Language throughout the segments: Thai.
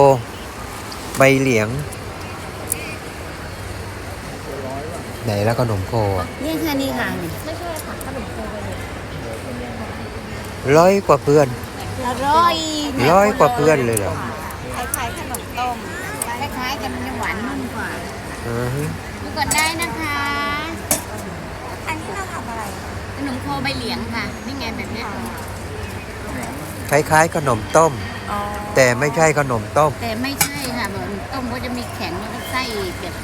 โอใบเหลียง ไหนแล้วขนมโคอะนี่ค่ะนี่ค่ะนี่ไม่ใช่ค่ะขนมโคไปเลยร้อยกว่าเพื่อน อร่อยร้อยกว่าเพื่อนเลยเหรอ คล้ายๆขนมต้มคล้ายๆกันมันจะหวานนุ่มกว่าอือฮึดูก่อนได้นะคะ อันนี้เราทำอะไรขนมโคใบเหลียงค่ะนี่ไงแบบเนี้ยคล้ายๆขนมต้ม อ๋อแต่ไม่ใช่ขนมต้ม แต่ไม่ใช่ค่ะแบบต้มก็จะมีแข็งแล้วก็ไส้แบบ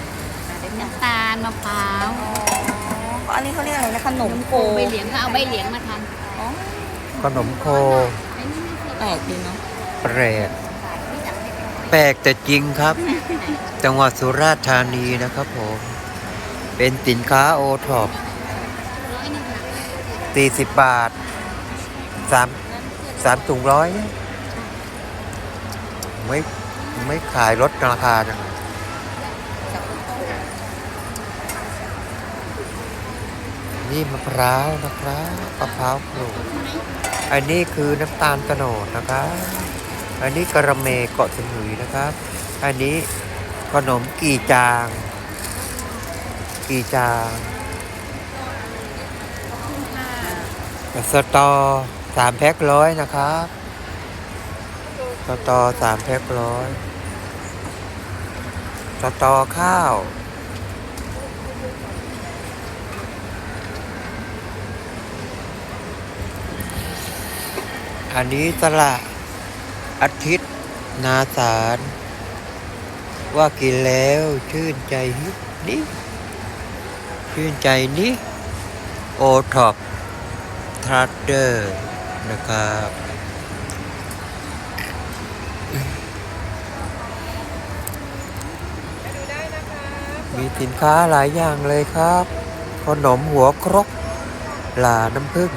เป็นน้ำตาลมะพร้าวอ๋ออันนี้เขาเรียกอะไรนะขนมโคใบเหลียงก็เอาใบเหลียงมาทอ๋อขนมโคำอันนี้ไม่เคยแปลกดีเนาะแปลกแปลกแต่จริงครับ จังหวัดสุราษฎร์ธานีนะครับผม เป็นสินค้าโอท็อปร้อยหนึงค่ะ40 บาทสามสามถุงร้อยเนี่ย ไม่ไม่ขายลดราคาจังเลยนี่มะพร้าวนะครับมะพร้าวโขลกอันนี้คือน้ำตาลกระโนดนะครับ อันนี้กระเมเกาะสมุยนะครับ อันนี้ขนมกี่จาง กี่จางสตอสามแพ็คร้อยนะครับ สตอสามแพ็คร้อยสตอข้าว อันนี้ตลาดอาทิตย์นาสาร ว่ากินแล้วชื่นใจฮิตนี่ชื่นใจนี่โอท็อปทรัดเดอร์นะครับ มีสินค้าหลายอย่างเลยครับ ขนมหัวครกหลาน้ำผึ้ง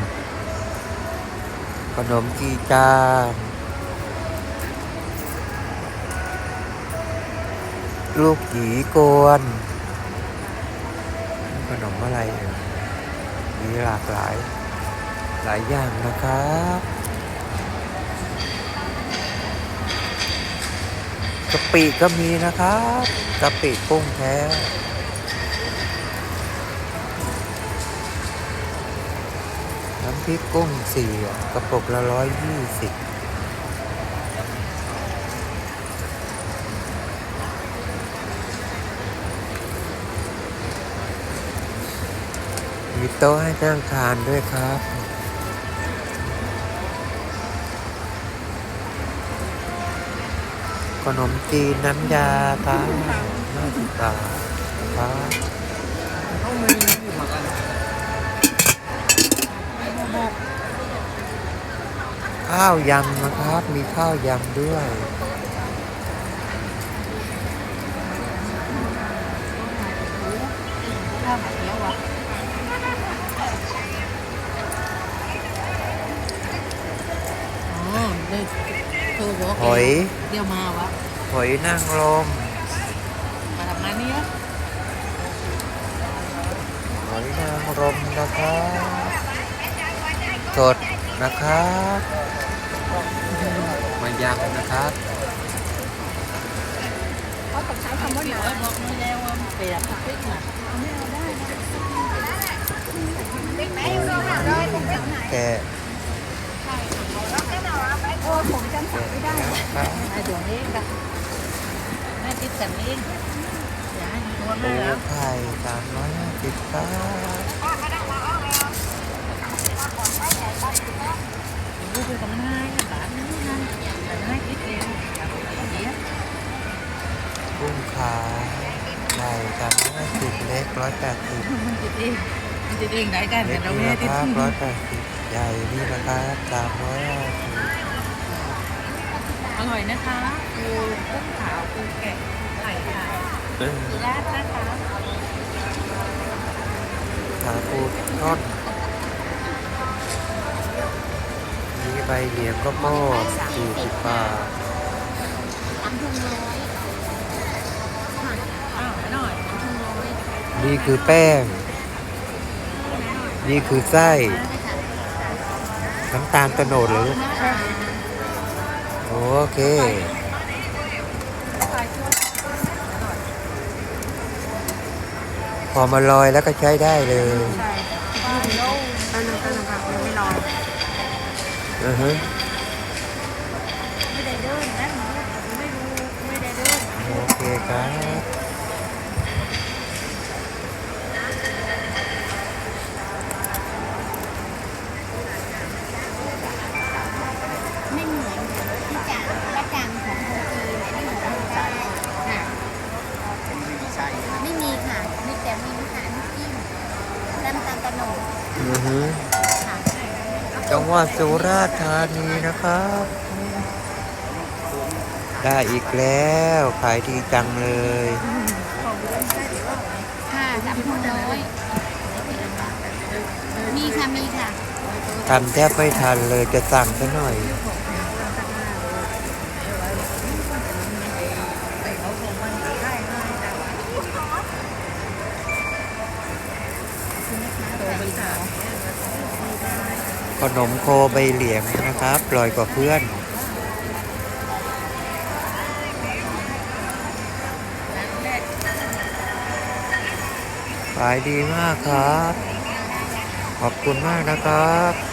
ขนมกีจานลูกหยีกวนขนมอะไรมีหลากหลายหลายอย่างนะครับ กะปิก็มีนะครับกะปิกุ้งแท้น้ำพริกกุ้งสี่กระปุกละร้อยยี่สิบมีโต๊ะให้นั่งทานด้วยครับ ขนมจีนน้ำยาตาห้าสิบบาทครับข้าวยำนะครับ มีข้าวยำด้วยข้าวแบบเนี้ยวะอ๋อได้โทรบอก หอย เดี๋ยวมาวะ หอยนางรมมาทำงานนี้เหรอหอยนางรมนะครับสดนะครับมายำนะครับเขาต้องใช้คำว่าหนูบอกไม่แล้วว่าเปียกพริกน่ะแกะโอ้ผมจำสั่งไม่ได้ครับไอ้ดวงเองกันแม่ติดกันเองอย่าให้ตัวปูแม่แล้วไข่สามร้อยห้าสิบครับรู้สึกมันง่ายกับบ้านนี้นั่นแต่ง่ายคิดเองอย่าไปเสียกุ้งขาไข่สามร้อยห้าสิบเล็กร้อยแปดสิบมันจะเองมันจะเองได้กันเล็แต่กเรานี่แม่นะติดครับร้อยแปดสิบใหญ่นี่นะครับสามร้อยห้าสิบ อร่อยนะคะปูกุ้งขาวปูแกะไข่ค่ะสุราษฎร์นะคะขาปูทอดมีใบเหลียงก็โม่สี่สิบบาทสามถุงร้อยอ้าวหน่อยสามถุงร้อยนี่คือแป้ง นี่คือไส้ น้ำตาลตะโนดเหรือลูก โอเค พอมาลอยแล้วก็ใช้ได้เลยอือฮึโอเคครับ งหวัดสุราษฎร์ธานีนะครับ ได้อีกแล้วขายดีจังเลยค่ะสามพันร้อยมีค่ะมีค่ะทำแทบไม่ทันเลยจะสั่งซะหน่อย ขนมโคใบเหลียงนะครับปล่อยกว่าเพื่อน ขายดีมากครับ ขอบคุณมากนะครับ